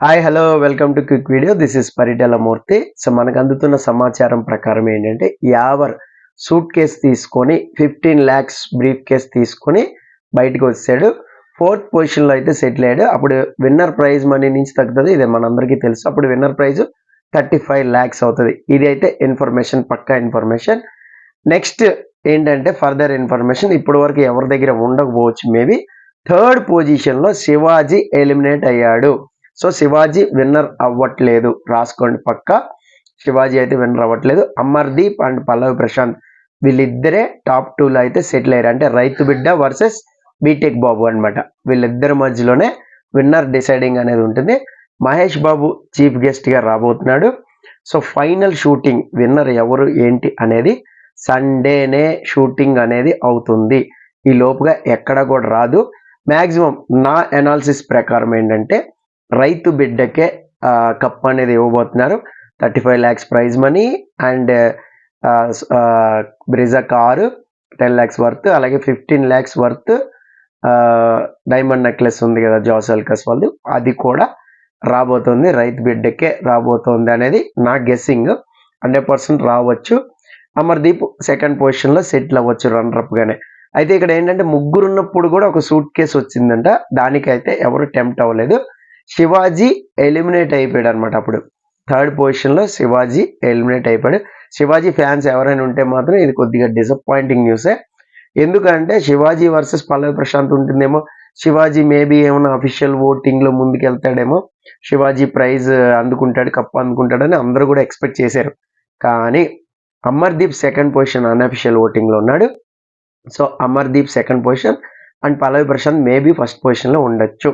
Hi hello welcome to quick video this is Paritala Murthy so మనకు అందుతున్న సమాచారం ప్రకారం ఏంటంటే యావర్ సూట్ కేస్ తీసుకొని ఫిఫ్టీన్ ల్యాక్స్ బ్రీఫ్ కేస్ తీసుకొని బయటకు వచ్చాడు. ఫోర్త్ పొజిషన్లో అయితే సెటిల్ అయ్యాడు. అప్పుడు విన్నర్ ప్రైజ్ మనీ నుంచి తగ్గుతుంది. ఇది మనందరికీ తెలుసు. అప్పుడు winner prize thirty five lakhs అవుతుంది. ఇది అయితే ఇన్ఫర్మేషన్ పక్కా ఇన్ఫర్మేషన్ నెక్స్ట్ ఏంటంటే ఫర్దర్ ఇన్ఫర్మేషన్ ఇప్పటి వరకు ఎవరి దగ్గర ఉండకపోవచ్చు మేబీ థర్డ్ పొజిషన్లో శివాజీ ఎలిమినేట్ అయ్యాడు. సో శివాజీ విన్నర్ అవ్వట్లేదు. రాసుకోండి పక్క. శివాజీ అయితే విన్నర్ అవ్వట్లేదు. అమర్దీప్ అండ్ పల్లవి ప్రశాంత్ వీళ్ళిద్దరే టాప్ టూలో అయితే సెటిల్ అయ్యారు. అంటే రైతు బిడ్డ వర్సెస్ బీటెక్ బాబు అనమాట వీళ్ళిద్దరి మధ్యలోనే విన్నర్ డిసైడింగ్ అనేది ఉంటుంది. మహేష్ బాబు చీఫ్ గెస్ట్గా రాబోతున్నాడు. సో ఫైనల్ షూటింగ్ విన్నర్ ఎవరు ఏంటి అనేది సండేనే షూటింగ్ అనేది అవుతుంది. ఈ లోపుగా ఎక్కడ కూడా రాదు. మ్యాక్సిమం నా అనాలిసిస్ ప్రకారం ఏంటంటే రైతు బిడ్డకే కప్ అనేది ఇవ్వబోతున్నారు. Thirty five lakhs prize money and Brezza car ten lakhs worth అలాగే fifteen lakhs worth diamond necklace ఉంది కదా జాసల్కస్ వాళ్ళు అది కూడా రాబోతుంది. రైతు బిడ్డకే రాబోతుంది అనేది నా గెస్సింగ్ హండ్రెడ్ పర్సెంట్ రావచ్చు. అమర్దీప్ సెకండ్ పొజిషన్లో సెటిల్ అవ్వచ్చు రన్నర్ అయితే ఇక్కడ ఏంటంటే ముగ్గురు ఉన్నప్పుడు కూడా ఒక సూట్ కేసు వచ్చిందంట. దానికైతే ఎవరు టెంప్ట్ అవ్వలేదు. శివాజీ ఎలిమినేట్ అయిపోయాడు అనమాట అప్పుడు. థర్డ్ పొజిషన్లో శివాజీ ఎలిమినేట్ అయిపోయాడు. శివాజీ ఫ్యాన్స్ ఎవరైనా ఉంటే మాత్రం ఇది కొద్దిగా డిసప్పాయింటింగ్ న్యూసే ఎందుకంటే శివాజీ వర్సెస్ పల్లవి ప్రశాంత్ ఉంటుందేమో. శివాజీ మేబీ ఏమైనా అఫీషియల్ ఓటింగ్లో ముందుకెళ్తాడేమో. శివాజీ ప్రైజ్ అందుకుంటాడు కప్ అందుకుంటాడని అందరూ కూడా ఎక్స్పెక్ట్ చేశారు. కానీ అమర్దీప్ సెకండ్ పొజిషన్ అన్అఫిషియల్ ఓటింగ్లో ఉన్నాడు. So Amardeep second position and Pallavi Prashanth maybe first పొజిషన్లో ఉండొచ్చు.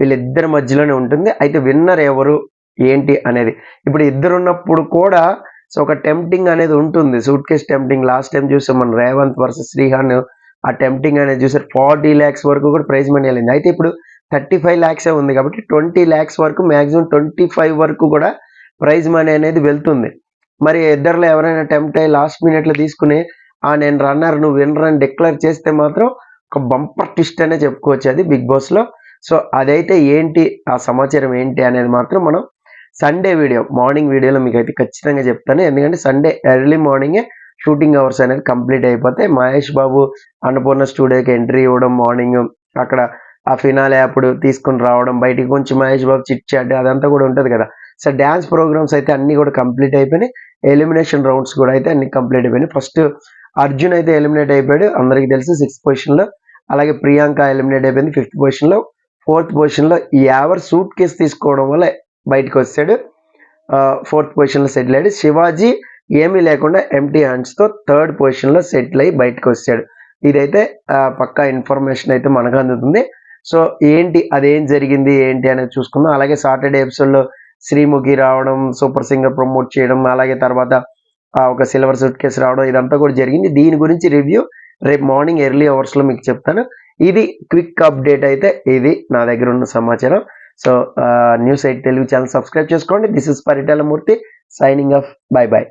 వీళ్ళిద్దరి మధ్యలోనే ఉంటుంది. అయితే విన్నర్ ఎవరు? ఏంటి అనేది. ఇప్పుడు ఇద్దరు ఉన్నప్పుడు కూడా సో ఒక టెంప్టింగ్ అనేది ఉంటుంది. Suitcase tempting last time చూసాం మనం రేవంత్ వర్సెస్ శ్రీహాన్ ఆ టెంప్టింగ్ అనేది చూసారు. ఫార్టీ ల్యాక్స్ వరకు కూడా ప్రైజ్ మనీ వెళ్ళింది. అయితే ఇప్పుడు థర్టీ ఫైవ్ ల్యాక్సే ఉంది కాబట్టి ట్వంటీ ల్యాక్స్ వరకు మ్యాక్సిమం ట్వంటీ ఫైవ్ వరకు కూడా ప్రైజ్ మనీ అనేది వెళ్తుంది. మరి ఇద్దరులో ఎవరైనా టెంప్ట్ అయ్యి లాస్ట్ మినిట్లో తీసుకుని ఆ నేను రన్నర్ నువ్వు విన్నర్ అని డిక్లేర్ చేస్తే మాత్రం ఒక బంపర్ ట్విస్ట్ అనే చెప్పుకోవచ్చు అది బిగ్ బాస్లో సో అదైతే ఏంటి ఆ సమాచారం ఏంటి అనేది మాత్రం మనం సండే వీడియో మార్నింగ్ వీడియోలో మీకు అయితే ఖచ్చితంగా చెప్తాను. ఎందుకంటే సండే ఎర్లీ మార్నింగే షూటింగ్ అవర్స్ అనేది కంప్లీట్ అయిపోతే మహేష్ బాబు అన్నపూర్ణ స్టూడియోకి ఎంట్రీ ఇవ్వడం మార్నింగ్ అక్కడ ఆ ఫినాలే అప్పుడు తీసుకుని రావడం బయటికి కొంచెం మహేష్ బాబు చిట్ చాట్ అదంతా కూడా ఉంటుంది కదా. సో డ్యాన్స్ ప్రోగ్రామ్స్ అయితే అన్నీ కూడా కంప్లీట్ అయిపోయినాయి. ఎలిమినేషన్ రౌండ్స్ కూడా అయితే అన్ని కంప్లీట్ అయిపోయినాయి. ఫస్ట్ అర్జున్ అయితే ఎలిమినేట్ అయిపోయాడు. అందరికీ తెలుసు సిక్స్త్ పొజిషన్లో అలాగే ప్రియాంక ఎలిమినేట్ అయిపోయింది ఫిఫ్త్ పొజిషన్లో ఫోర్త్ పొజిషన్లో ఈ యావర్ సూట్ కేసు తీసుకోవడం వల్ల బయటకు వచ్చాడు. ఫోర్త్ పొజిషన్లో సెటిల్ అయ్యాడు. శివాజీ ఏమీ లేకుండా ఎంటీ హ్యాండ్స్తో థర్డ్ పొజిషన్లో సెటిల్ అయ్యి బయటకు వచ్చాడు. ఇదైతే పక్కా ఇన్ఫర్మేషన్ అయితే మనకు అందుతుంది. సో ఏంటి అదేం జరిగింది ఏంటి అనేది చూసుకుందాం. అలాగే సాటర్డే ఎపిసోడ్లో శ్రీముఖి రావడం సూపర్ సింగర్ ప్రమోట్ చేయడం అలాగే తర్వాత ఒక సిల్వర్ సూట్ కేసు రావడం ఇదంతా కూడా జరిగింది. దీని గురించి రివ్యూ రేపు మార్నింగ్ ఎర్లీ అవర్స్లో మీకు చెప్తాను. ఇది క్విక్ అప్డేట్ అయితే ఇది నా దగ్గర ఉన్న సమాచారం. So news eight Telugu channel subscribe చేసుకోండి. This is Paritala Murthy signing off bye bye